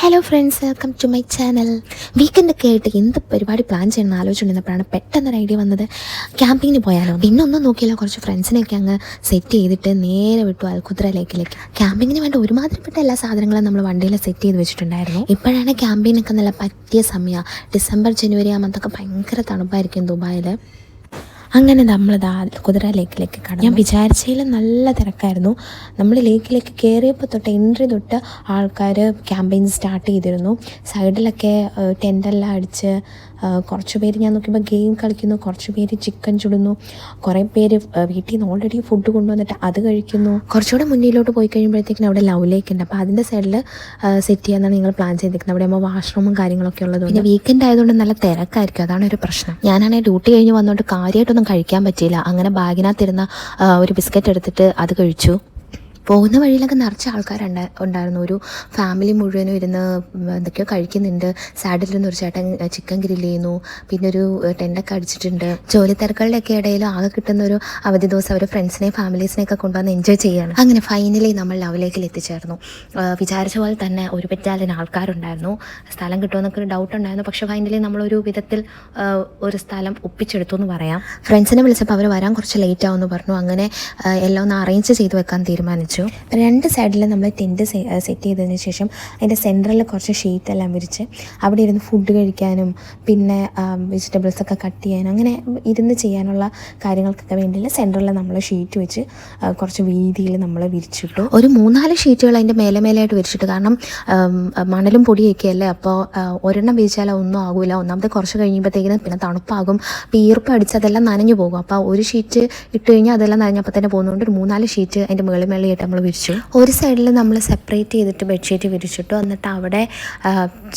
Hello friends welcome to my channel വീക്കെൻഡൊക്കെ ആയിട്ട് എന്ത് പരിപാടി പ്ലാൻ ചെയ്യണമെന്ന് ആലോചിച്ചുകൊണ്ടിരുന്നപ്പോഴാണ് പെട്ടെന്നൊരു ഐഡിയ വന്നത്. ക്യാമ്പിങ്ങിന് പോയാലോ? പിന്നെ ഒന്നും നോക്കിയില്ല കുറച്ച് ഫ്രണ്ട്സിനെയൊക്കെ അങ്ങ് സെറ്റ് ചെയ്തിട്ട് നേരെ വിട്ടു അൽക്കുത്ര ലേക്കിലേക്ക്. ക്യാമ്പിങ്ങിന് വേണ്ട ഒരുമാതിരിപ്പെട്ട എല്ലാ സാധനങ്ങളും നമ്മൾ വണ്ടിയിൽ സെറ്റ് ചെയ്ത് വെച്ചിട്ടുണ്ടായിരുന്നു. ഇപ്പോഴാണ് ക്യാമ്പിങ്ങിനൊക്കെ നല്ല പറ്റിയ സമയമാണ് ഡിസംബർ ജനുവരി ആകുമ്പോഴത്തൊക്കെ ഭയങ്കര തണുപ്പായിരിക്കും ദുബായിൽ അങ്ങനെ നമ്മൾ ദാ കുതിര ലേക്കിലേക്ക് കടന്നു. ഞാൻ വിചാരിച്ചതിൽ നല്ല തിരക്കായിരുന്നു. നമ്മൾ ലേക്കിലേക്ക് കയറിയപ്പോൾ തൊട്ട് എൻട്രി തൊട്ട് ആൾക്കാർ ക്യാമ്പയിൻ സ്റ്റാർട്ട് ചെയ്തിരുന്നു. സൈഡിലൊക്കെ ടെന്റെല്ലാം അടിച്ച് കുറച്ച് പേര് ഞാൻ നോക്കിയപ്പോൾ ഗെയിം കളിക്കുന്നു കുറച്ച് പേര് ചിക്കൻ ചുടുന്നു. കുറേ പേര് വീട്ടിൽ നിന്ന് ഓൾറെഡി ഫുഡ് കൊണ്ടുവന്നിട്ട് അത് കഴിക്കുന്നു. കുറച്ചുകൂടെ മുന്നിലോട്ട് പോയി കഴിയുമ്പോഴത്തേക്കിനും അവിടെ ലവ് ലേക്ക് ഉണ്ട്. അപ്പോൾ അതിന്റെ സൈഡിൽ സെറ്റ് ചെയ്യാനാണ് നിങ്ങൾ പ്ലാൻ ചെയ്തിരിക്കുന്നത് അവിടെ ആകുമ്പോൾ വാഷ്റൂമും കാര്യങ്ങളൊക്കെ ഉള്ളത് പിന്നെ വീക്കെൻഡ് ആയതുകൊണ്ട് നല്ല തിരക്കായിരിക്കും. അതാണ് ഒരു പ്രശ്നം. ഞാനാണെങ്കിൽ ഡ്യൂട്ടി കഴിഞ്ഞ് വന്നുകൊണ്ട് കാര്യമായിട്ടൊന്നും കഴിക്കാൻ പറ്റിയില്ല. അങ്ങനെ ബാഗിനകത്തിരുന്ന ഒരു ബിസ്ക്കറ്റ് എടുത്തിട്ട് അത് കഴിച്ചു. പോകുന്ന വഴിയിലൊക്കെ നിറച്ച ആൾക്കാരുണ്ട ഉണ്ടായിരുന്നു. ഒരു ഫാമിലി മുഴുവനും ഇരുന്ന് എന്തൊക്കെയോ കഴിക്കുന്നുണ്ട്. സാഡിലിരുന്ന് ഒരു ചേട്ടൻ ചിക്കൻ ഗ്രില്ല് ചെയ്യുന്നു. പിന്നെ ഒരു ടെന്റൊക്കെ അടിച്ചിട്ടുണ്ട്. ജോലി തിരക്കുകളുടെയൊക്കെ ഇടയിൽ ആകെ കിട്ടുന്ന ഒരു അവധി ദിവസം അവർ ഫ്രണ്ട്സിനെയും ഫാമിലീസിനെയൊക്കെ കൊണ്ടുവന്ന് എൻജോയ് ചെയ്യാണ്. അങ്ങനെ ഫൈനലി നമ്മൾ ലവലേക്കിൽ എത്തിച്ചേർന്നു. വിചാരിച്ച പോലെ തന്നെ ഒരു പറ്റാലിന് ആൾക്കാരുണ്ടായിരുന്നു. സ്ഥലം കിട്ടുമെന്നൊക്കെ ഒരു ഡൗട്ട് ഉണ്ടായിരുന്നു. പക്ഷേ ഫൈനലി നമ്മളൊരു വിധത്തിൽ ഒരു സ്ഥലം ഒപ്പിച്ചെടുത്തു എന്ന് പറയാം. ഫ്രണ്ട്സിനെ വിളിച്ചപ്പോൾ അവർ വരാൻ കുറച്ച് ലേറ്റ് ആവുമെന്ന് പറഞ്ഞു. അങ്ങനെ എല്ലാം ഒന്ന് അറേഞ്ച് ചെയ്ത് വെക്കാൻ തീരുമാനിച്ചു. രണ്ട് സൈഡിൽ നമ്മൾ ടെന്റ് സെറ്റ് ചെയ്തതിന് ശേഷം അതിന്റെ സെന്ററിൽ കുറച്ച് ഷീറ്റ് എല്ലാം വിരിച്ച് അവിടെ ഇരുന്ന് ഫുഡ് കഴിക്കാനും പിന്നെ വെജിറ്റബിൾസ് ഒക്കെ കട്ട് ചെയ്യാനും അങ്ങനെ ഇരുന്ന് ചെയ്യാനുള്ള കാര്യങ്ങൾക്കൊക്കെ വേണ്ടിയുള്ള സെന്ററിൽ നമ്മൾ ഷീറ്റ് വെച്ച് കുറച്ച് വീതിയിൽ നമ്മൾ വിരിച്ചിട്ടു. ഒരു മൂന്നാൽ ഷീറ്റുകൾ അതിന്റെ മേലെ മേലെയായിട്ട് വിരിച്ചിട്ട്. കാരണം മണലും പൊടിയൊക്കെ അല്ലേ? അപ്പോൾ ഒരെണ്ണം വിരിച്ചാൽ ഒന്നും ആകില്ല ഒന്നാമത്തെ കുറച്ച് കഴിയുമ്പോഴത്തേക്കിനും പിന്നെ തണുപ്പാകും. അപ്പോൾ ഈർപ്പം അടിച്ച് അതെല്ലാം നനഞ്ഞു പോകും. അപ്പോൾ ഒരു ഷീറ്റ് ഇട്ട് കഴിഞ്ഞാൽ അതെല്ലാം നനഞ്ഞപ്പോൾ തന്നെ പോകുന്നതുകൊണ്ട് ഒരു മൂന്നാൽ ഷീറ്റ് അതിന്റെ മേളിൽ മേളിയായിട്ട് നമ്മൾ വിരിച്ചു. ഒരു സൈഡിൽ നമ്മൾ സെപ്പറേറ്റ് ചെയ്തിട്ട് ബെഡ്ഷീറ്റ് വിരിച്ചിട്ടു. എന്നിട്ട് അവിടെ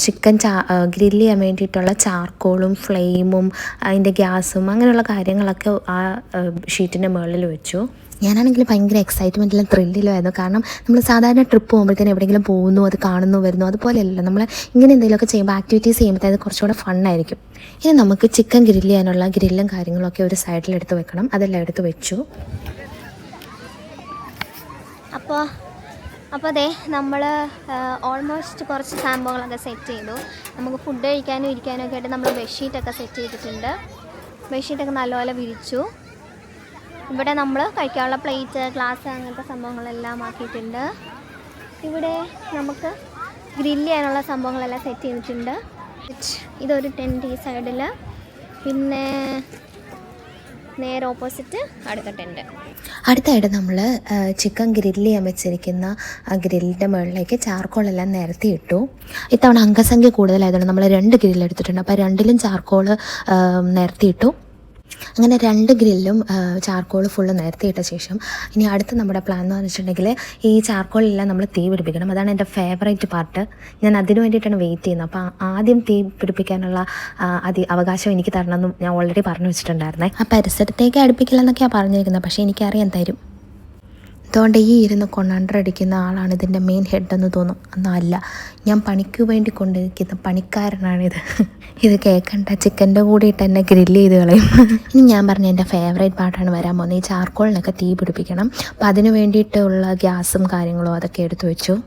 ചിക്കൻ ചാ ഗ്രില്ല് ചെയ്യാൻ വേണ്ടിയിട്ടുള്ള ചാർക്കോളും ഫ്ലെയിമും അതിന്റെ ഗ്യാസും അങ്ങനെയുള്ള കാര്യങ്ങളൊക്കെ ആ ഷീറ്റിന്റെ മുകളിൽ വെച്ചു. ഞാനാണെങ്കിൽ ഭയങ്കര എക്സൈറ്റ്മെന്റിലും ത്രില്ലിലുമായിരുന്നു കാരണം നമ്മൾ സാധാരണ ട്രിപ്പ് പോകുമ്പോഴത്തേനും എവിടെയെങ്കിലും പോകുന്നു അത് കാണുന്നു വരുന്നു അതുപോലെയല്ല. നമ്മൾ ഇങ്ങനെ എന്തെങ്കിലുമൊക്കെ ചെയ്യുമ്പോൾ ആക്ടിവിറ്റീസ് ചെയ്യുമ്പോഴത്തേത് കുറച്ചുകൂടെ ഫണ്ണായിരിക്കും ഇനി നമുക്ക് ചിക്കൻ ഗ്രില്ല് ചെയ്യാനുള്ള ഗ്രില്ലും കാര്യങ്ങളൊക്കെ ഒരു സൈഡിൽ എടുത്ത് വെക്കണം. അതെല്ലാം എടുത്ത് വെച്ചു. അപ്പോൾ അപ്പോൾ അതെ നമ്മൾ ഓൾമോസ്റ്റ് കുറച്ച് സംഭവങ്ങളൊക്കെ സെറ്റ് ചെയ്തു. നമുക്ക് ഫുഡ് കഴിക്കാനും ഇരിക്കാനും ഒക്കെ ആയിട്ട് നമ്മൾ ബെഡ്ഷീറ്റൊക്കെ സെറ്റ് ചെയ്തിട്ടുണ്ട്. ബെഡ്ഷീറ്റൊക്കെ നല്ലപോലെ വിരിച്ചു. ഇവിടെ നമ്മൾ കഴിക്കാനുള്ള പ്ലേറ്റ് ഗ്ലാസ് അങ്ങനത്തെ സംഭവങ്ങളെല്ലാം ആക്കിയിട്ടുണ്ട്. ഇവിടെ നമുക്ക് ഗ്രില്ല് ചെയ്യാനുള്ള സംഭവങ്ങളെല്ലാം സെറ്റ് ചെയ്തിട്ടുണ്ട്. ഇതൊരു ടെന്റ് ഈ സൈഡിൽ പിന്നെ നേരെ ഓപ്പോസിറ്റ് അടുത്ത ടെന്റ് അടുത്തായിട്ട് നമ്മൾ ചിക്കൻ ഗ്രില്ല് ചെയ്യാൻ വെച്ചിരിക്കുന്ന ആ ഗ്രില്ലിന്റെ മുകളിലേക്ക് ചാർക്കോളെല്ലാം നിരത്തി ഇട്ടു ഇത്തവണ അംഗസംഖ്യ കൂടുതലായതുകൊണ്ട് നമ്മൾ രണ്ട് ഗ്രില്ല് എടുത്തിട്ടുണ്ട്. അപ്പോൾ രണ്ടിലും ചാർക്കോൾ നിരത്തിയിട്ടു. അങ്ങനെ രണ്ട് ഗ്രില്ലും ചാർക്കോൾ ഫുള്ള് നിരത്തിയിട്ട ശേഷം ഇനി അടുത്ത നമ്മുടെ പ്ലാൻ എന്ന് വെച്ചിട്ടുണ്ടെങ്കിൽ ഈ ചാർക്കോളെല്ലാം നമ്മൾ തീ പിടിപ്പിക്കണം. അതാണ് എന്റെ ഫേവറേറ്റ് പാർട്ട് ഞാൻ അതിനു വേണ്ടിയിട്ടാണ് വെയിറ്റ് ചെയ്യുന്നത്. അപ്പോൾ ആദ്യം തീ പിടിപ്പിക്കാനുള്ള അതി അവകാശം എനിക്ക് തരണമെന്നും ഞാൻ ഓൾറെഡി പറഞ്ഞു വെച്ചിട്ടുണ്ടായിരുന്നേ. ആ പരിസരത്തേക്ക് അടുപ്പിക്കില്ല എന്നൊക്കെയാണ് പറഞ്ഞിരിക്കുന്നത്. പക്ഷേ എനിക്കറിയാൻ തരും. അതുകൊണ്ട് ഈ ഇരുന്ന് കൊണ്ടടിക്കുന്ന ആളാണ് ഇതിന്റെ മെയിൻ ഹെഡ് എന്ന് തോന്നും. എന്നല്ല ഞാൻ പണിക്ക് വേണ്ടി കൊണ്ടിരിക്കുന്ന പണിക്കാരനാണിത്. ഇത് കേൾക്കണ്ട ചിക്കന്റെ കൂടെ ഇട്ട് എന്നെ ഗ്രില്ല് ചെയ്ത് കളയും. ഇനി ഞാൻ പറഞ്ഞ എന്റെ ഫേവറേറ്റ് പാട്ടാണ് വരാൻ പോകുന്നത്. ഈ ചാർക്കോളിനൊക്കെ തീ പിടിപ്പിക്കണം. അപ്പം അതിന് വേണ്ടിയിട്ടുള്ള ഗ്യാസും കാര്യങ്ങളും അതൊക്കെ എടുത്തു വെച്ചു.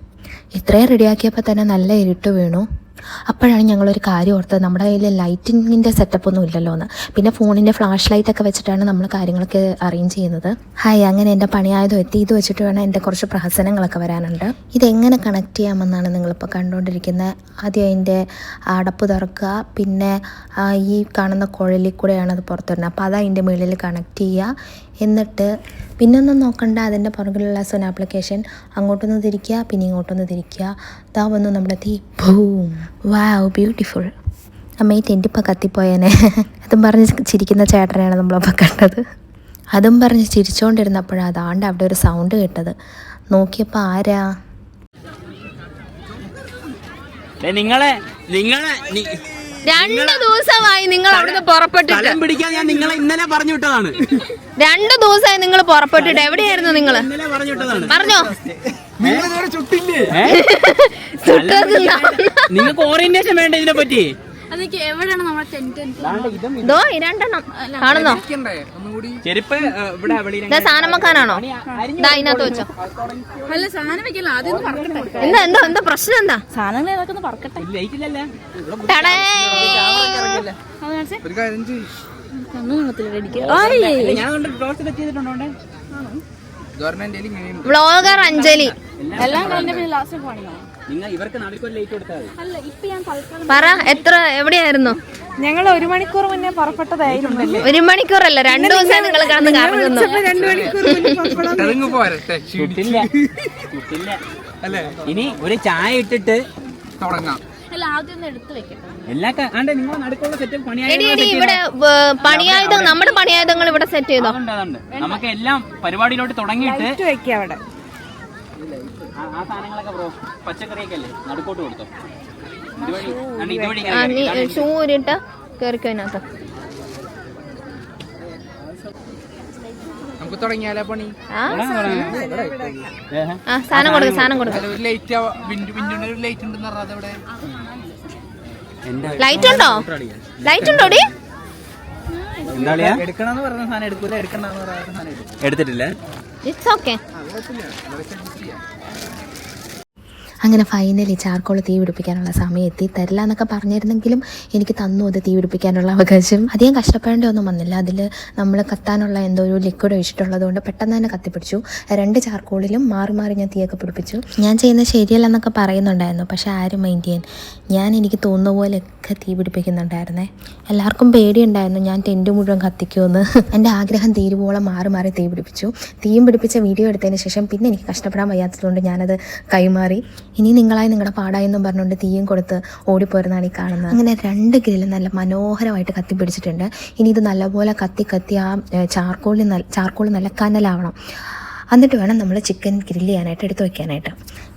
ഇത്രയും റെഡിയാക്കിയപ്പോൾ തന്നെ നല്ല ഇരുട്ട് വീണു. അപ്പോഴാണ് ഞങ്ങളൊരു കാര്യം ഓർത്തത്. നമ്മുടെ കയ്യിൽ ലൈറ്റിങ്ങിന്റെ സെറ്റപ്പ് ഒന്നും ഇല്ലല്ലോ എന്ന് പിന്നെ ഫോണിന്റെ ഫ്ലാഷ് ലൈറ്റ് ഒക്കെ വെച്ചിട്ടാണ് നമ്മൾ കാര്യങ്ങളൊക്കെ അറേഞ്ച് ചെയ്യുന്നത്. ഹായ് അങ്ങനെ എന്റെ പണിയായതും എത്തി. ഇത് വെച്ചിട്ട് വേണം എന്റെ കുറച്ച് പ്രഹസനങ്ങളൊക്കെ വരാനുണ്ട്. ഇതെങ്ങനെ കണക്ട് ചെയ്യാമെന്നാണ് നിങ്ങളിപ്പോൾ കണ്ടുകൊണ്ടിരിക്കുന്നത് ആദ്യം അതിന്റെ അടപ്പ് തുറക്കുക. പിന്നെ ഈ കാണുന്ന കുഴലിൽ കൂടെയാണ് അത് പുറത്തു വരുന്നത് അപ്പോൾ അത് അതിന്റെ മുകളിൽ കണക്ട് ചെയ്യുക. എന്നിട്ട് പിന്നൊന്നും നോക്കണ്ട അതിന്റെ പുറകിലുള്ള സോൺ ആപ്ലിക്കേഷൻ അങ്ങോട്ടൊന്ന് തിരിക്കുക പിന്നെ ഇങ്ങോട്ടൊന്ന് തിരിക്കുക. ഇതാ വന്നു നമ്മുടെ തീ. ഭൂം വാവ് ബ്യൂട്ടിഫുൾ അമ്മ ഈ ടെന്റിപ്പോൾ കത്തിപ്പോയേനെ. അതും പറഞ്ഞ് ചിരിക്കുന്ന ചേട്ടനെയാണ് നമ്മളപ്പോൾ കണ്ടത്. അതും പറഞ്ഞ് ചിരിച്ചുകൊണ്ടിരുന്നപ്പോഴാണ് അതാണ്ട് അവിടെ ഒരു സൗണ്ട് കേട്ടത്. നോക്കിയപ്പോൾ ആരാ? ദേ നിങ്ങളെ നിങ്ങളെ നി- രണ്ട് ദിവസമായി നിങ്ങൾ അവിടുന്ന് പുറപ്പെട്ടിട്ട്. പിടിക്കാൻ ഞാൻ നിങ്ങളെ ഇന്നലെ പറഞ്ഞു വിട്ടതാണ് രണ്ട് ദിവസമായി നിങ്ങൾ പുറപ്പെട്ടിട്ട് എവിടെയായിരുന്നു നിങ്ങൾ ഇന്നലെ പറഞ്ഞു. വിട്ടതാണ് പറഞ്ഞോ നിങ്ങൾക്ക് ഓറിയന്റേഷൻ വേണ്ട ഇതിനെ പറ്റി അതൊക്കെ എവിടെയാണ് നമ്മുടെ ടെന്റ് ദോ ഈ രണ്ടെണ്ണം. കാണുന്നോ? ചെരുപ്പ് ഏ, ഇവിടെ സാധനം വെക്കാനാണോ? ഇതാ വെച്ചോ. അല്ല സാധനം വെക്കല്ല ആദ്യം എന്താ എന്താ എന്താ പ്രശ്നം എന്താ? സാധനങ്ങൾ ഏതൊക്കെ ഒന്ന് പറക്കട്ടെ വ്ളോഗർ അഞ്ജലി. എല്ലാം കഴിഞ്ഞ പിന്നെ ലാസ്റ്റ് പണിയോ നിങ്ങൾ ഇവർക്ക് നടുക്കൊരു ലൈറ്റ് കൊടുത്താൽ അല്ല ഇപ്പൊ ഞാൻ പറ എത്ര എവിടെയായിരുന്നു? ഞങ്ങൾ ഒരു മണിക്കൂർ മുന്നേ പുറപ്പെട്ടതായിരുന്നു ഒരു മണിക്കൂറല്ല? രണ്ടു ദിവസം നിങ്ങൾ കിടന്ന് കിട്ടില്ല ഇനി ഒരു ചായ ഇട്ടിട്ട് എടി ഇവിടെ പണിയായുധം നമ്മുടെ പണിയായുധങ്ങൾ ഇവിടെ സെറ്റ് ചെയ്തോ? നമുക്ക് എല്ലാം പരിപാടിയിലോട്ട് തുടങ്ങിയിട്ട് വെക്കാം അവിടെ. ആ സാധനങ്ങളൊക്കെ ബ്രോ പച്ചക്കറിയൊക്കെ അല്ലേ? നടുക്കോട്ട് കൊടുത്തോ. ഷൂ ഊരിട്ട് അതിനകത്ത്. നമുക്ക് തുടങ്ങിയാലോ പണി? ആ സാധനം കൊടുക്ക സാധനം കൊടുക്ക. ലൈറ്റ് ഉണ്ടോ? ലൈറ്റ് ഉണ്ടോ ഡി എന്താ പറയാ എടുക്കണമെന്ന് പറഞ്ഞ സാധനം എടുക്കൂല എടുക്കണ്ടെന്ന് പറഞ്ഞ സാധനം എടുത്തിട്ടില്ല? ഇറ്റ്സ് ഓക്കെ അങ്ങനെ ഫൈനലി ചാർക്കോൾ തീ പിടിപ്പിക്കാനുള്ള സമയം എത്തി. തരില്ല എന്നൊക്കെ പറഞ്ഞിരുന്നെങ്കിലും എനിക്ക് തന്നു അത് തീ പിടിപ്പിക്കാനുള്ള അവകാശം. അധികം കഷ്ടപ്പെടേണ്ടി ഒന്നും വന്നില്ല. അതിൽ നമ്മൾ കത്താനുള്ള എന്തോ ഒരു ലിക്വിഡ് ഒഴിച്ചിട്ടുള്ളത് കൊണ്ട് പെട്ടെന്ന് തന്നെ കത്തിപ്പിടിച്ചു. രണ്ട് ചാർക്കോളിലും മാറി മാറി ഞാൻ തീയൊക്കെ പിടിപ്പിച്ചു. ഞാൻ ചെയ്യുന്നത് ശരിയല്ലെന്നൊക്കെ പറയുന്നുണ്ടായിരുന്നു. പക്ഷെ ആരും മൈൻഡ് ചെയ്യാൻ. ഞാൻ എനിക്ക് തോന്നുന്ന പോലെയൊക്കെ തീ പിടിപ്പിക്കുന്നുണ്ടായിരുന്നേ. എല്ലാവർക്കും പേടിയുണ്ടായിരുന്നു. ഞാൻ ടെന്റ് മുഴുവൻ കത്തിക്കുമെന്ന്. എന്റെ ആഗ്രഹം തീരുവോളം മാറി മാറി തീ പിടിപ്പിച്ചു. തീയും പിടിപ്പിച്ച വീഡിയോ എടുത്തതിന് ശേഷം പിന്നെ എനിക്ക് കഷ്ടപ്പെടാൻ വയ്യാത്തതുകൊണ്ട് ഞാനത് കൈമാറി. ഇനി നിങ്ങളായി നിങ്ങളുടെ പാടായെന്നും പറഞ്ഞുകൊണ്ട് തീയും കൊടുത്ത് ഓടിപ്പോരുന്നതാണ് ഈ കാണുന്നത്. അങ്ങനെ രണ്ട് ഗ്രില്ല് നല്ല മനോഹരമായിട്ട് കത്തി പിടിച്ചിട്ടുണ്ട്. ഇനി ഇത് നല്ലപോലെ കത്തി കത്തി ആ ചാർക്കോളിൽ നല്ല ചാർക്കോൾ നല്ല കനലാവണം. എന്നിട്ട് വേണം നമ്മൾ ചിക്കൻ ഗ്രില്ല് ചെയ്യാനായിട്ട് എടുത്ത് വയ്ക്കാനായിട്ട്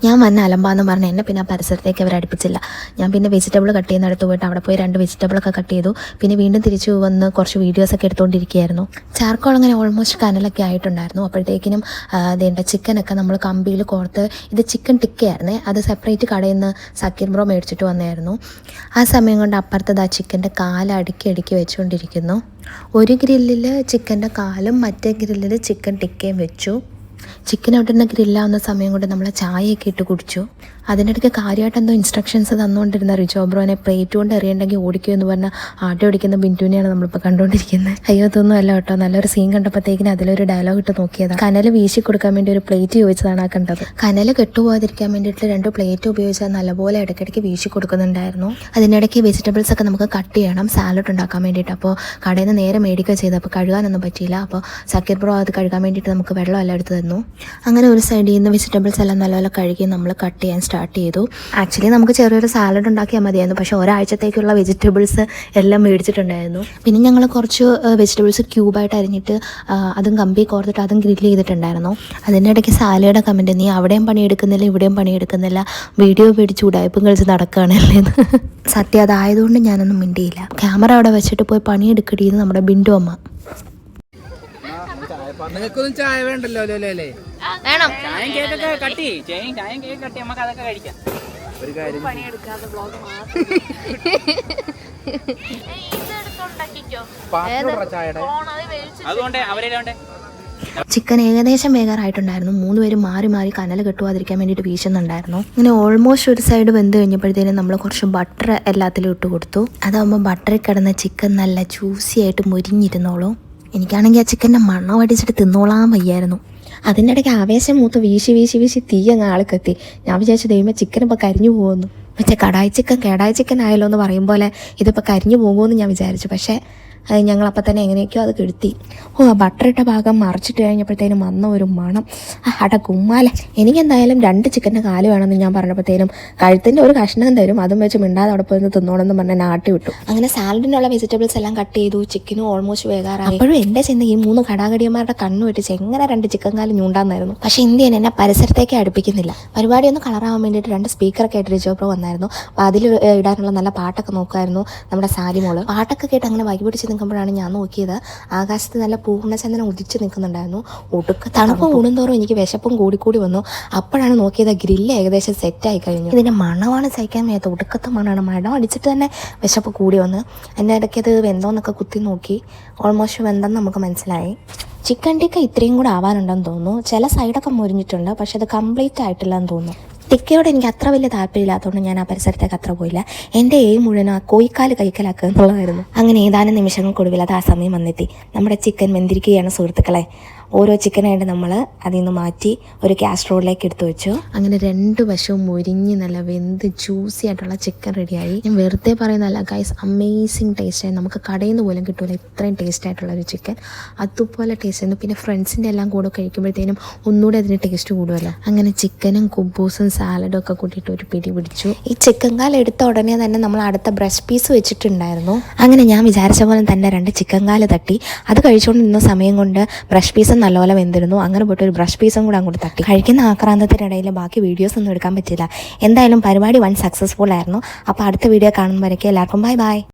ഞാൻ വന്ന അലമ്പാന്ന് പറഞ്ഞ് എന്നെ പിന്നെ ആ പരിസരത്തേക്ക് അവർ അടുപ്പിച്ചില്ല. ഞാൻ പിന്നെ വെജിറ്റബിൾ കട്ട് ചെയ്യുന്ന അടുത്ത് പോയിട്ട് അവിടെ പോയി രണ്ട് വെജിറ്റബിളൊക്കെ കട്ട് ചെയ്തു. പിന്നെ വീണ്ടും തിരിച്ചു വന്ന് കുറച്ച് വീഡിയോസൊക്കെ എടുത്തുകൊണ്ടിരിക്കുകയായിരുന്നു ചാർക്കോൾ അങ്ങനെ ഓൾമോസ്റ്റ് കനലൊക്കെ ആയിട്ടുണ്ടായിരുന്നു. അപ്പോഴത്തേക്കിനും അതേണ്ട ചിക്കനൊക്കെ നമ്മൾ കമ്പിയിൽ കോർത്ത് ഇത് ചിക്കൻ ടിക്കയായിരുന്നേ. അത് സെപ്പറേറ്റ് കടയിൽ നിന്ന് സക്കീർ ബ്രോ മേടിച്ചിട്ട് വന്നായിരുന്നു. ആ സമയം കൊണ്ട് അപ്പുറത്തത് ആ ചിക്കന്റെ കാൽ അടുക്കി അടുക്കി വെച്ചുകൊണ്ടിരിക്കുന്നു ഒരു ഗ്രില്ലിൽ ചിക്കന്റെ കാലും മറ്റേ ഗ്രില്ലിൽ ചിക്കൻ ടിക്കയും വെച്ചു. ചിക്കൻ അവിടെ നിന്ന് ഗ്രില്ലാവുന്ന സമയം കൊണ്ട് നമ്മൾ ചായയൊക്കെ ഇട്ട് കുടിച്ചു. അതിനിടയ്ക്ക് കാര്യമായിട്ട് എന്തോ ഇൻസ്ട്രക്ഷൻസ് തന്നുകൊണ്ടിരുന്ന റിജോബ്രോനെ പ്ലേറ്റ് കൊണ്ട് എറിയണ്ടെങ്കിൽ ഓടിക്കൂ എന്ന് പറഞ്ഞ ആട്ടി ഓടിക്കുന്ന ബിന്ദുവിനെയാണ് നമ്മളിപ്പോൾ കണ്ടുകൊണ്ടിരിക്കുന്നത്. അയ്യോ ഇതൊന്നും അല്ല കേട്ടോ. നല്ലൊരു സീൻ കണ്ടപ്പോഴത്തേക്കിന് അതിലൊരു ഡയലോഗ് ഇട്ട് നോക്കിയതാണ്. കനൽ വീശി കൊടുക്കാൻ വേണ്ടി ഒരു പ്ലേറ്റ് ചോദിച്ചതാണ് ആ കണ്ടത്. കനൽ കെട്ടുപോകാതിരിക്കാൻ വേണ്ടിയിട്ട് രണ്ട് പ്ലേറ്റ് ഉപയോഗിച്ച് നല്ലപോലെ ഇടയ്ക്കിടയ്ക്ക് വീശി കൊടുക്കുന്നുണ്ടായിരുന്നു. അതിനിടയ്ക്ക് വെജിറ്റബിൾസ് ഒക്കെ നമുക്ക് കട്ട് ചെയ്യണം സാലഡ് ഉണ്ടാക്കാൻ വേണ്ടിയിട്ട്. അപ്പോൾ കടയിൽ നിന്ന് നേരെ മേടിക്കുക ചെയ്ത് അപ്പോൾ കഴുകാനൊന്നും പറ്റിയില്ല. അപ്പോൾ സക്കീർ ബ്രോ അത് കഴുകാൻ വേണ്ടിയിട്ട് നമുക്ക് വെള്ളം വെള്ളമെല്ലാം എടുത്ത് തന്നു. അങ്ങനെ ഒരു സൈഡിൽ നിന്ന് വെജിറ്റബിൾസ് എല്ലാം നല്ലപോലെ കഴുകി നമ്മൾ കട്ട് ചെയ്യാൻ ചെയ്തു. ആക്ച്വലി നമുക്ക് ചെറിയൊരു സാലഡ് ഉണ്ടാക്കിയാൽ മതിയായിരുന്നു. പക്ഷേ ഒരാഴ്ചത്തേക്കുള്ള വെജിറ്റബിൾസ് എല്ലാം മേടിച്ചിട്ടുണ്ടായിരുന്നു. പിന്നെ ഞങ്ങൾ കുറച്ച് വെജിറ്റബിൾസ് ക്യൂബായിട്ട് അരിഞ്ഞിട്ട് അതും കമ്പി കോർത്തിട്ട് അതും ഗ്രില്ല് ചെയ്തിട്ടുണ്ടായിരുന്നു. അതിന്റെ ഇടയ്ക്ക് സാലയുടെ കമന്റ് നീ അവിടെയും പണിയെടുക്കുന്നില്ല ഇവിടെയും പണിയെടുക്കുന്നില്ല. വീഡിയോ പേടിച്ച് ഉടായ്പും കളിച്ച് നടക്കുകയാണല്ലേ സത്യം അതായതുകൊണ്ട് ഞാനൊന്നും മിണ്ടിയില്ല. ക്യാമറ അവിടെ വെച്ചിട്ട് പോയി പണിയെടുക്കടിയെന്ന് നമ്മുടെ ബിൻഡു അമ്മ. നിങ്ങൾക്കൊന്നും ചായ വേണ്ടല്ലോ അല്ലേ വേണം. ചായം കേക്കൊക്കെ കട്ടി. ചെയ്യ് ചായയും ചായയും കേക്ക് കട്ടി. നമുക്ക് അതൊക്കെ കഴിക്കാം. ഒരു കാര്യം അതുകൊണ്ട് അവരെല്ലാം ചിക്കൻ ഏകദേശം വേഗറായിട്ടുണ്ടായിരുന്നു. മൂന്ന് പേര് മാറി മാറി കനൽ കെട്ടുവാതിരിക്കാൻ വേണ്ടിട്ട് വീശുന്നുണ്ടായിരുന്നു. ഇങ്ങനെ ഓൾമോസ്റ്റ് ഒരു സൈഡ് വെന്ത് കഴിഞ്ഞപ്പോഴത്തേനും നമ്മൾ കുറച്ച് ബട്ടർ എല്ലാത്തിലും ഇട്ട് കൊടുത്തു. അതാകുമ്പോൾ ബട്ടറിൽ കിടന്ന ചിക്കൻ നല്ല ജ്യൂസി ആയിട്ട് മുരിഞ്ഞിരുന്നോളൂ. എനിക്കാണെങ്കിൽ ആ ചിക്കന്റെ മണ്ണം അടിച്ചിട്ട് തിന്നോളാൻ വയ്യായിരുന്നു. അതിന്റെ ആവേശം മൂത്ത് വീശി വീശി വീശി തീ അങ്ങ് ആൾക്കെത്തി ഞാൻ വിചാരിച്ചു ദൈവമേ ചിക്കൻ ഇപ്പോൾ കരിഞ്ഞു പോകുന്നു. പക്ഷേ കടായി ചിക്കൻ കേടായി ചിക്കൻ ആയല്ലോ എന്ന് പറയും പോലെ ഇതിപ്പോൾ കരിഞ്ഞു പോകുമെന്ന് ഞാൻ വിചാരിച്ചു. പക്ഷേ അത് ഞങ്ങൾ അപ്പം തന്നെ എങ്ങനെയൊക്കെയോ അത് കെടുത്തി. ഓ ബട്ടറിട്ട ഭാഗം മറിച്ചിട്ട് കഴിഞ്ഞപ്പോഴത്തേനും വന്ന ഒരു മണം. അട കുമ്മാല. എനിക്കെന്തായാലും രണ്ട് ചിക്കന്റെ കാൽ വേണമെന്ന് ഞാൻ പറഞ്ഞപ്പോഴത്തേനും കഴുത്തിന്റെ ഒരു കഷ്ണം തരും. അതും വെച്ച് മിണ്ടാതെ അവിടെ പോയി തിന്നോണമെന്ന് പറഞ്ഞ് നാട്ടി വിട്ടു അങ്ങനെ സാലഡിനുള്ള വെജിറ്റബിൾസ് എല്ലാം കട്ട് ചെയ്തു. ചിക്കനും ഓൾമോസ്റ്റ് വേകാറായി. അപ്പോഴും എന്റെ ചിന്ത ഈ മൂന്ന് കടാകടിയന്മാരുടെ കണ്ണ് വെട്ടിച്ച് എങ്ങനെ രണ്ട് ചിക്കൻ കാൽ ഞൂണ്ടാന്നായിരുന്നു. പക്ഷേ ഇന്ത്യൻ എന്നെ പരിസരത്തേക്ക് അടുപ്പിക്കുന്നില്ല. പരിപാടി ഒന്ന് കളറാവാൻ വേണ്ടിയിട്ട് രണ്ട് സ്പീക്കറൊക്കെ ആയിട്ട് റിജോ പ്രോ വന്നായിരുന്നു. വന്നായിരുന്നു അപ്പോൾ അതിൽ ഇടാനുള്ള നല്ല പാട്ടൊക്കെ നോക്കുമായിരുന്നു നമ്മുടെ സാരിമോൾ പാട്ടൊക്കെ കേട്ട് അങ്ങനെ വൈകി പിടിച്ച് നിൽക്കുമ്പോഴാണ് ഞാൻ നോക്കിയത്. ആകാശത്ത് നല്ല പൂർണചന്ദ്രൻ ഉദിച്ച് നിൽക്കുന്നുണ്ടായിരുന്നു. ഒടുക്ക തണുപ്പ് കൂടുന്തോറും എനിക്ക് വിശപ്പും കൂടിക്കൂടി വന്നു. അപ്പോഴാണ് നോക്കിയത് ഗ്രില്ല് ഏകദേശം സെറ്റായി കഴിഞ്ഞു. ഇതിന്റെ മണമാണ് സഹിക്കാൻ വയ്യാത്ത ഒടുക്കത്തെ മണമാണ്. മണം അടിച്ചിട്ട് തന്നെ വിശപ്പ് കൂടി വന്ന്. എന്റെ ഇടയ്ക്ക് അത് വെന്തോന്നൊക്കെ കുത്തി നോക്കി. ഓൾമോസ്റ്റ് വെന്തെന്ന് നമുക്ക് മനസ്സിലായി. ചിക്കൻ ടിക്ക ഇത്രയും കൂടെ ആവാനുണ്ടെന്ന് തോന്നുന്നു. ചില സൈഡൊക്കെ മുരിഞ്ഞിട്ടുണ്ട്. പക്ഷെ അത് കംപ്ലീറ്റ് ആയിട്ടില്ല എന്ന് തോന്നുന്നു. ടിക്കയോട് എനിക്ക് അത്ര വലിയ താല്പര്യമില്ലാത്തതുകൊണ്ട് ഞാൻ ആ പരിസരത്തേക്ക് അത്ര പോയില്ല. എന്റെ എയിം മുഴുവൻ ആ കോയിക്കാൽ കൈക്കലാക്കുക എന്നുള്ളതായിരുന്നു. അങ്ങനെ ഏതാനും നിമിഷങ്ങൾക്കൊടുവിൽ അത് ആ സമയം വന്നെത്തി. നമ്മുടെ ചിക്കൻ വെന്തിരിക്കുകയാണ് സുഹൃത്തുക്കളെ. ഓരോ ചിക്കനായിട്ട് നമ്മൾ അതിൽ നിന്ന് മാറ്റി ഒരു കാസ്ട്രോളിലേക്ക് എടുത്തു വെച്ചു. അങ്ങനെ രണ്ട് വശവും മുരിഞ്ഞ് നല്ല വെന്ത് ജ്യൂസി ആയിട്ടുള്ള ചിക്കൻ റെഡിയായി ഞാൻ വെറുതെ പറയുന്നതല്ല ഗൈസ് അമേസിങ് ടേസ്റ്റ് ആയി. നമുക്ക് കടയിൽ നിന്ന് പോലും കിട്ടൂല ഇത്രയും ടേസ്റ്റ് ആയിട്ടുള്ള ഒരു ചിക്കൻ അതുപോലെ ടേസ്റ്റ് ആയിരുന്നു. പിന്നെ ഫ്രണ്ട്സിന്റെ എല്ലാം കൂടെ കഴിക്കുമ്പോഴത്തേനും ഒന്നുകൂടെ അതിന് ടേസ്റ്റ് കൂടുമല്ലോ അങ്ങനെ ചിക്കനും കുബൂസും സാലഡും ഒക്കെ കൂട്ടിയിട്ട് ഒരു പിടി പിടിച്ചു. ഈ ചിക്കൻ കാൽ എടുത്ത ഉടനെ തന്നെ നമ്മൾ അടുത്ത ബ്രഷ് പീസ് വെച്ചിട്ടുണ്ടായിരുന്നു. അങ്ങനെ ഞാൻ വിചാരിച്ച പോലെ തന്നെ രണ്ട് ചിക്കൻ കാൽ തട്ടി. അത് കഴിച്ചുകൊണ്ടിരുന്ന സമയം കൊണ്ട് ബ്രഷ് പീസും നല്ലപോലെ വെന്തിരുന്നു. അങ്ങനെ പോയിട്ട് ഒരു ബ്രഷ് പീസും കൂടെ അങ്ങോട്ട് തട്ടി. കഴിക്കുന്ന ആക്രാന്തത്തിനിടയിൽ ബാക്കി വീഡിയോസ് ഒന്നും എടുക്കാൻ പറ്റില്ല എന്തായാലും പരിപാടി വൺ സക്സസ്ഫുൾ ആയിരുന്നു. അപ്പോൾ അടുത്ത വീഡിയോ കാണുമ്പോഴേക്കും എല്ലാവർക്കും ബൈ ബൈ